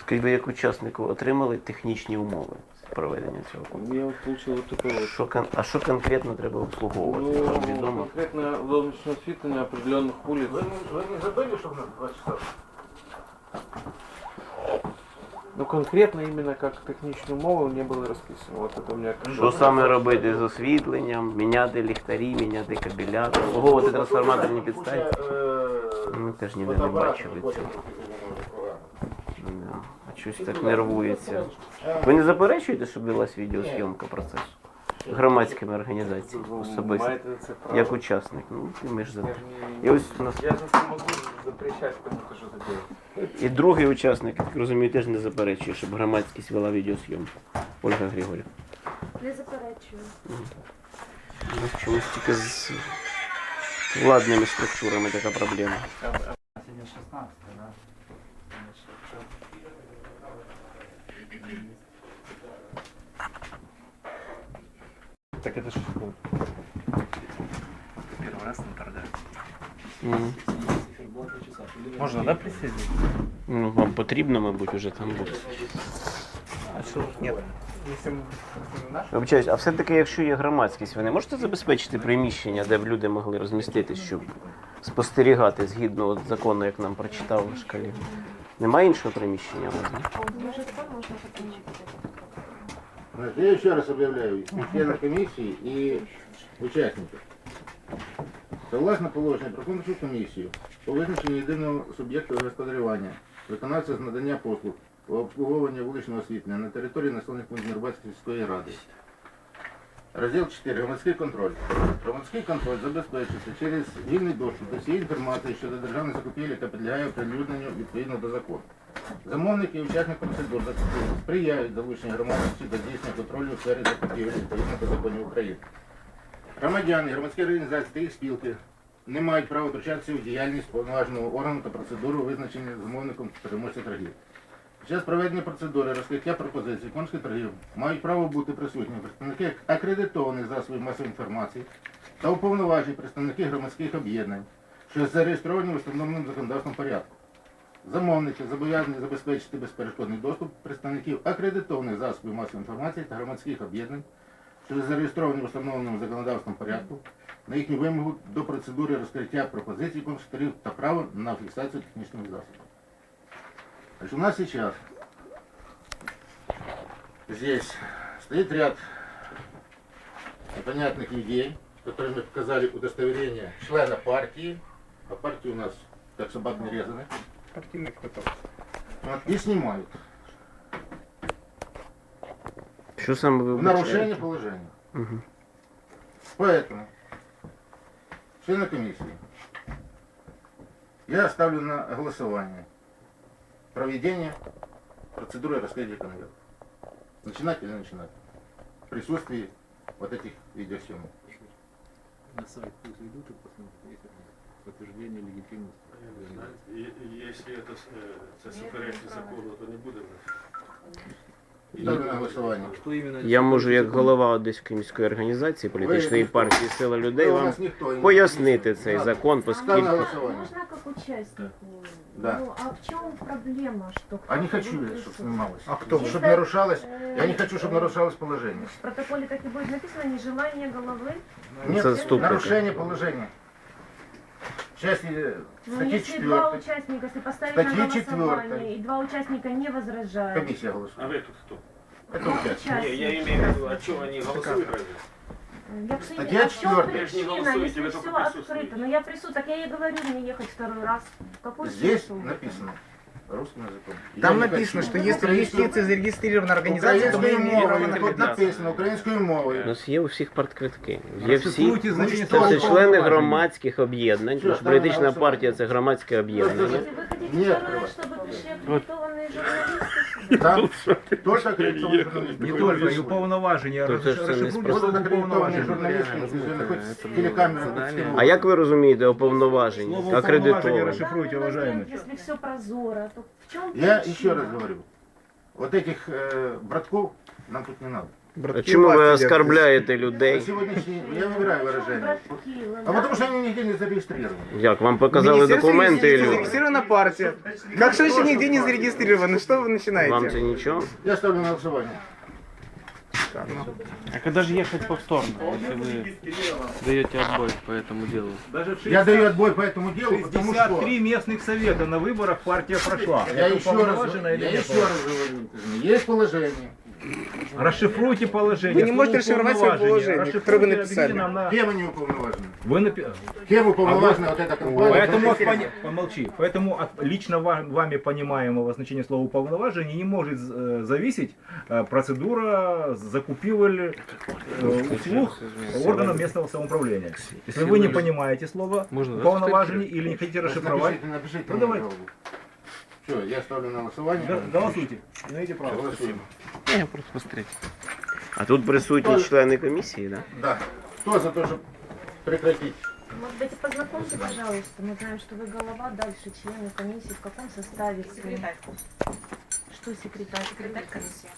Скажіть, ви як учаснику отримали технічні умови проведення цього конкурсу? Я вот получил вот такой вот. Що, кон- а що конкретно треба обслуговувати? Вам Ну, відомо? конкретно ловничное освітлення определенных улиц. Вы, не- вы не забыли, что у нас два часа? Ну конкретно именно как технічну мову не було розписано. Вот это у меня Що саме робити з освітленням, міняти ліхтарі, міняти кабеля, обслуговувати трансформаторні підстанції? Ми теж ніде не бачили цього. Да. А щось так нервується. Ви не заперечуєте, щоб велась відеозйомка процесу? Громадськими організаціями особисто. Як учасник. Ну, і ми ж за Я те. І ось у нас Я же не могу запрещать кому-то что-то делать. і другий учасник, я так розумію, теж не заперечує, щоб громадськість вела відеозйомку. Ольга Григорівна. Не заперечую. Ну, чомусь тільки з владними структурами така проблема. Сегодня 16, да? Так это что такое? Первый раз на торгах. Мгм. Можно, да, присоединиться? Ну, вам потрібно, мабуть, уже там бути. А что? Нет. Если мы наш? Вибачаюсь, а все-таки, якщо є громадськість, ви не можете забезпечити приміщення, де б люди могли розміститись, щоб спостерігати згідно от закону, як нам прочитав в шкалі? Немає іншого приміщення Я еще раз объявляю членов комиссии и участников. Согласно положенню про конкурсну комісію, по визначенню єдиного суб'єкту господарювання, виконавця з надання послуг по обслуговуванню вуличного освітлення на території населених пунктів Нербацької сільської ради. Розділ 4. Громадський контроль. Громадський контроль забезпечується через вільний доступ до всієї інформації щодо державної закупівлі, яка підлягає оприлюдненню відповідно до закону. Замовники і учасники процедур закупівлі сприяють залученню громадськості до здійснення контролю у сфері закупівлі відповідно до законів України. Громадяни, громадські організації та їх спілки не мають права втручатися у діяльність повноваженого органу та процедуру, визначені замовником переможця торгів. Час проведення процедури розкриття пропозицій конкурсних торгів мають право бути присутні представники акредитованих засобів масової інформації та уповноважені представники громадських об'єднань, що зареєстровані в установленому законодавством порядку. Замовники зобов'язані забезпечити безперешкодний доступ представників акредитованих засобів масової інформації та громадських об'єднань, що зареєстровані в установленому законодавством порядку, на їхню вимогу до процедури розкриття пропозицій конструкторів та право на фіксацію технічних засобів. Значит, у нас сейчас здесь стоит ряд непонятных людей, которым мы показали удостоверение члена партии, а партии у нас как собак не резаны, Партийный квиток. вот, и снимают. Що саме ви В нарушение положения. Мгм. Поэтому, члены комиссии, я ставлю на голосование проведение процедуры раскрытия конверта. Начинать или начинать? В присутствии вот этих видеосъемок. На сайт пусть идут и посмотрят, есть подтверждение легитимности. І- і Якщо це, с- е, це суперечить закону, то не буде. Ставлю на голосование. Что именно? Я можу, як голова Одеської міської організації політичної Ви- партії Сила людей, Вы у вам нас никто не- пояснити цей закон, Ставлю на оскільки голосование. Можно как участнику? Да. Ну, а в чем проблема, что А не кто-то хочу я, выпустил? чтобы снималось. А кто? Чтобы Если, нарушалось. э, Я не хочу, чтобы нарушалось положение. В протоколе так и будет написано нежелание головы. Нет, Заступника. нарушение положения. В части э, Ну, статьи если два 4. участника, если поставить Статьи на голосование, четвертой. и два участника не возражают. Комиссия А голосует. ви тут хто? Это Два участник. Ні, я участника. имею в виду, а чого вони голосують разве? Я в суде- Статья а в чем четвёртая. Вы же не причина, голосуете, если вы все только присутствуете. открыто? Ну я присутствую, так я ей говорю, мне ехать второй раз. Какой Здесь смысл? написано русским языком. Я Там не написано, хочу. что если в Украинскую- юстиции зарегистрирована организация, то вы Украинскую имеете право мову, на тут квитанцию. написано українською мовою. у нас є у всіх партквитки. Є всі Расшифруйте значение Ну, це что всі ви слова. члени громадських об'єднань. тому що політична Що, партія це громадське об'єднання. Если вы хотите Нет, второй раз, чтобы пришли аккредитованные журналисты, Там только акредитовані журналісти. Не только, и уповноваження. То це ж це не Расшифруйте спроста. Просто слово акредитовані уповноваження. журналісти, які знаходяться телекамери. А як ви розумієте уповноважені, Слово уповноваження акредитовані? розшифруйте, уважаемый. Если все прозоро, то в чем Я причина? еще раз говорю. Вот этих э, братков нам тут не надо. А Братки чому ви власти оскорбляєте На людей? сегодняшний, я выбираю выражение. Братки, А потому что они нигде не зарегистрированы. Як вам делают. показали Министерство документи? юстиции Ілю? зарегистрирована партия. Как что еще нигде не зарегистрировано? Что вы Вам начинаете? це нічого? Я ставлю на голосование. А когда же ехать повторно, если вы даете отбой по этому делу? Даже в Я даю отбой по этому делу, потому что 63 местных совета на выборах партия прошла. я Это еще раз, уполноважено или я нет? еще раз говорю, есть положение. Расшифруйте положение. Вы не можете расшифровать свое положение, которое вы написали. Кем они уполноважены? Вы напи- Кем уполноважена вот эта компания? Поэтому, от пони- помолчи. Поэтому от лично ва- вами понимаемого значения слова уполноважение не может э, зависеть э, процедура закупивали э, услуг органам местного самоуправления. Если вы не понимаете слово уполноважение или не хотите расшифровать, Напишите, напишите Ну, давайте. Все, я ставлю на голосование. голосуйте. Имеете право. Голосуем. Я просто посмотреть. А тут присутні члени комісії, так? Да. Кто за то, чтобы прекратить? Может быть, познакомьте, пожалуйста. Мы знаем, что вы голова, дальше члены комиссии, в каком составе? Секретарь. Что секретарь? Секретарь комиссии.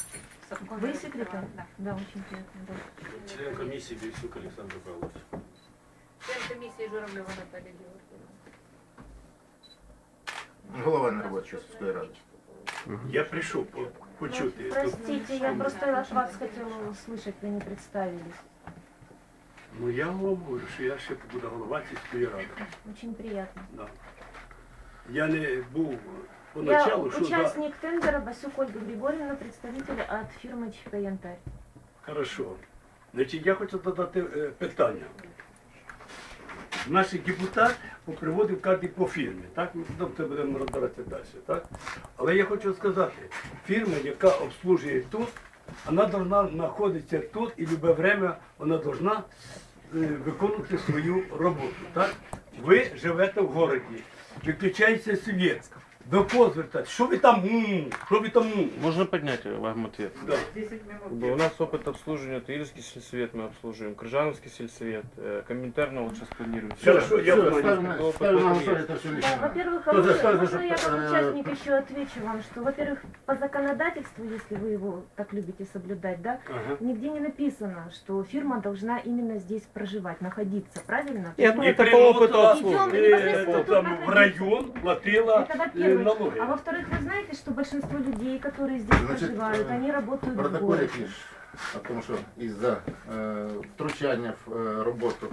Вы секретарь? Да. Да, очень приятно. Да. Член комісії Більсюк Олександр Павлович. Член комісії Журавлева Наталія Георгіївна. Голова Нарватчевской рады. Я прийшов по- почути. Ну, Простите, я просто от вас хотела услышать, вы не представились. Ну я вам говорю, що я ще буду голова сільської ради. Очень приятно. Да. Я не був Я поначалу, що за... участник тендера Басюк Ольга Григорьевна, представитель от фирмы ЧП Янтарь. Хорошо. Значить, я хочу задати е, питання. Наш депутат поприводив карти по фірмі, так? Ми тобто будемо розбиратися далі, так? Але я хочу сказати, фірма, яка обслужує тут, вона повинна знаходитися тут і любе время вона повинна е, виконувати свою роботу, так? Ви живете в місті, виключається світ. До кого звертатися? Що ви там? м, Що ви там? м? Можно поднять вам ответ? Да. Как бы У нас опыт обслуживания, это Ильский сельсовет мы обслуживаем, Крыжановский сельсовет, э, Коминтерна вот сейчас планируем. Хорошо, я понял. есть. голосование, это все Да, лично. во-первых, Кто а за можно, что, можно я что, как э, участник еще отвечу вам, что, во-первых, по законодательству, если вы его так любите соблюдать, да, Ага. нигде не написано, что фирма должна именно здесь проживать, находиться, правильно? Нет, Ну, ну, это по опыту Идем, обслуживания. тут там в район платила Это е, во-первых. налоги. А во-вторых, вы знаете, что большинство людей, которые здесь Значит, проживают, э, они работают В в протоколе городе. пишешь о том, что из-за э, втручання в э, роботу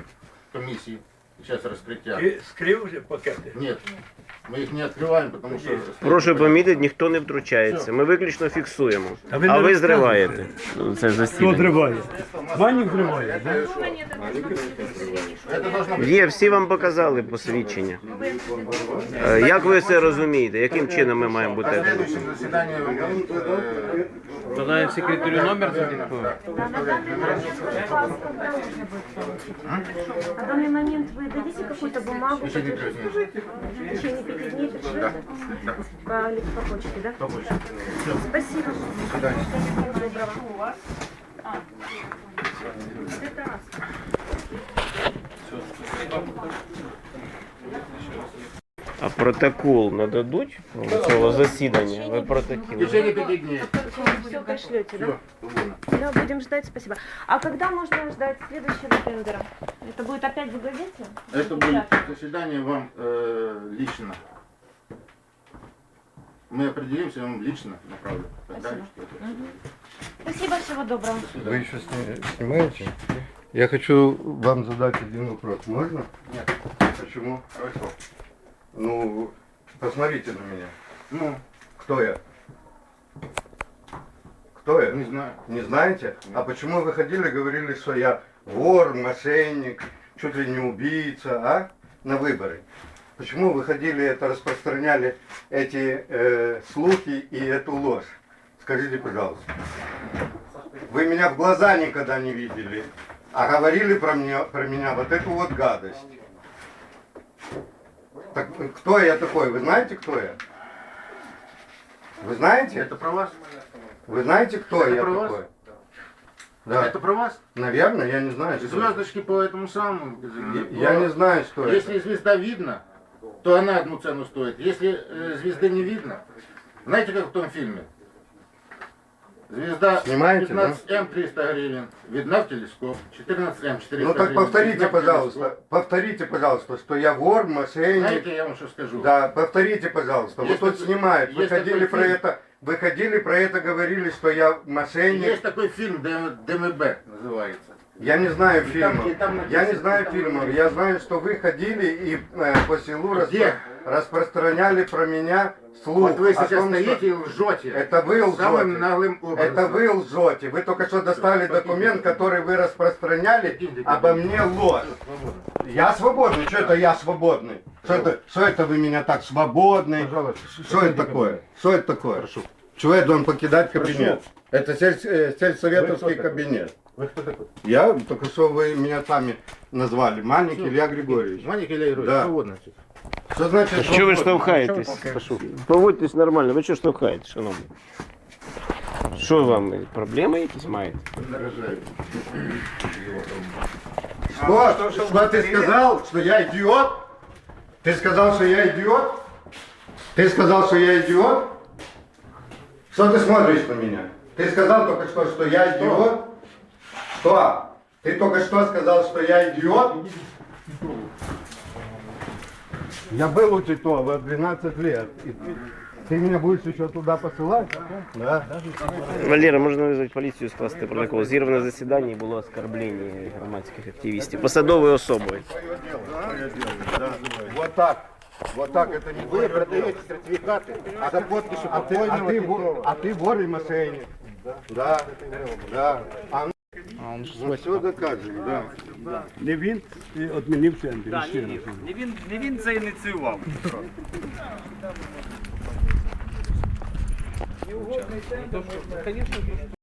комісії, сейчас раскрытия. Ти скрив вже пакети? Нет, мы их не открываем, потому что... Прошу помітити, ніхто не втручається. Ми виключно фіксуємо. А ви А не ви розказуєте. зриваєте. Ну, Це засідання. зриває? Ванік зриває, Это что? Это должно быть... Є, всі вам показали посвідчення. Е, Як ви це розумієте? Яким чином ми маємо На бути? следующем заседании э, Тогда секретарю номер задиктую. Да, на данный момент вас дадите какую-то бумагу? Еще не пять дней. В течение пяти дней пришлете? По, по почте, да? Побольше. Спасибо. До свидания. Доброго. А протокол нададуть цього засідання? Ви В протокол. течение пяти дней. Все пришлете, да? Все, свободно. Да, будем ждать, спасибо. А когда можно ждать следующего тендера? Это будет опять в газете? Это будет заседание вам э, лично. Мы определимся, я вам лично направлю. Тогда Спасибо. что это. Спасибо, всего доброго. До Вы свидания. еще сни- снимаете? Я хочу вам задать один вопрос. Можно? Нет. Почему? Хорошо. Ну, посмотрите на меня. Ну, Кто я? Кто я? не знаю. Не знаете? А почему вы ходили, говорили, что я вор, мошенник, чуть ли не убийца, а? На выборы. Почему вы ходили, это распространяли эти э, слухи и эту ложь? Скажите, пожалуйста. Вы меня в глаза никогда не видели, а говорили про меня, про меня вот эту вот гадость. Так кто я такой? Вы знаете, кто я? Вы знаете? Это про вас? Вы знаете, кто Это я про вас? такой? Да. Это про вас? Наверное, я не знаю, что это. Звездочки по этому самому. Я не знаю, что это. Если звезда видно, то она одну цену стоит. Если э, звезды не видно, знаете, как в том фильме? Звезда Снимаете, 15М 300 гривен. Видна в телескоп. 14М 400 Ну так гривен. повторите, Видна в пожалуйста, телескоп. повторите, пожалуйста, что я вор, мошенник. Знаете, я вам что скажу? Да, повторите, пожалуйста. Есть вот тут такой- снимают. есть Выходили такой про фильм. это, выходили про это, говорили, что я мошенник. Есть такой фильм ДМ- ДМБ называется. Я не знаю И там- фильмов. и там Я не знаю там фильмов. написано. Я знаю, что вы ходили и э, по селу распро- Где? распространяли про меня слух. Вот вы о сейчас том, стоите что- и лжете. Это вы Самым лжете. наглым образом. Это вы лжете. Вы только что достали документ, который вы распространяли обо мне ложь. Я свободный. Что это я свободный? Что это, что это вы меня так свободный? Что это такое? Что это такое? Чего я должен покидать кабинет? Это сельс- э, сельсоветовский кабинет. Вы кто такой? Я только что вы меня сами назвали. Маленький Илья Григорьевич. Маник Илья Егорович, Да. свободно. Что значит Що ви свободный? штовхаєтесь? Поводьтесь нормально, ви що штовхаєте, шановні? Що вам, проблеми якісь маєте? Что? Что ты сказал? Что я идиот? Ты сказал, что я идиот? Ты сказал, что я идиот? Что ты смотришь на меня? Ты сказал только что, что я идиот? Что? Ты только что сказал, что я идиот? Я был у Титова 12 лет. И ты, ты меня будешь еще туда посылать? Да. Валера, можна визвати поліцію скласти протокол. Зірване засідання і було оскорблення громадських активістів. Посадовою особою. Вот так. Вот так это не Вы продаете сертификаты, а за подписью А ты, а, покойного ты, вор- Титова. а ты вор и мошенник. Да, да. А мы все докажем, да. Не він відмінив центр. ще раз. Не він, не він це ініціював.